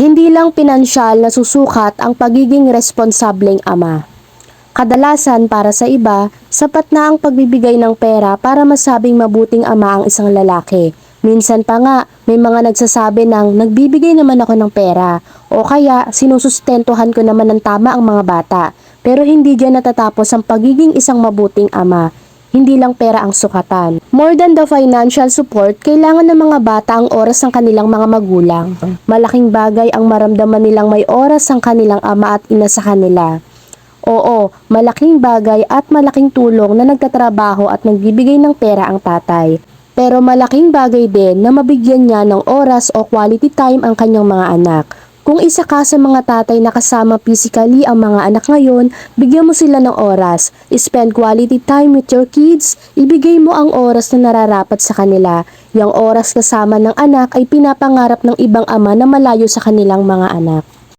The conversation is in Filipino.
Hindi lang pinansyal na susukat ang pagiging responsableng ama. Kadalasan para sa iba, sapat na ang pagbibigay ng pera para masabing mabuting ama ang isang lalaki. Minsan pa nga, may mga nagsasabi ng nagbibigay naman ako ng pera o kaya sinusustentuhan ko naman ng tama ang mga bata. Pero hindi dyan natatapos ang pagiging isang mabuting ama. Hindi lang pera ang sukatan. More than the financial support, kailangan ng mga bata ang oras ng kanilang mga magulang. Malaking bagay ang maramdaman nilang may oras ang kanilang ama at ina sa kanila. Oo, malaking bagay at malaking tulong na nagtatrabaho at nagbibigay ng pera ang tatay. Pero malaking bagay din na mabigyan niya ng oras o quality time ang kanyang mga anak. Kung isa ka sa mga tatay na kasama physically ang mga anak ngayon, bigyan mo sila ng oras. Spend quality time with your kids. Ibigay mo ang oras na nararapat sa kanila. Yang oras kasama ng anak ay pinapangarap ng ibang ama na malayo sa kanilang mga anak.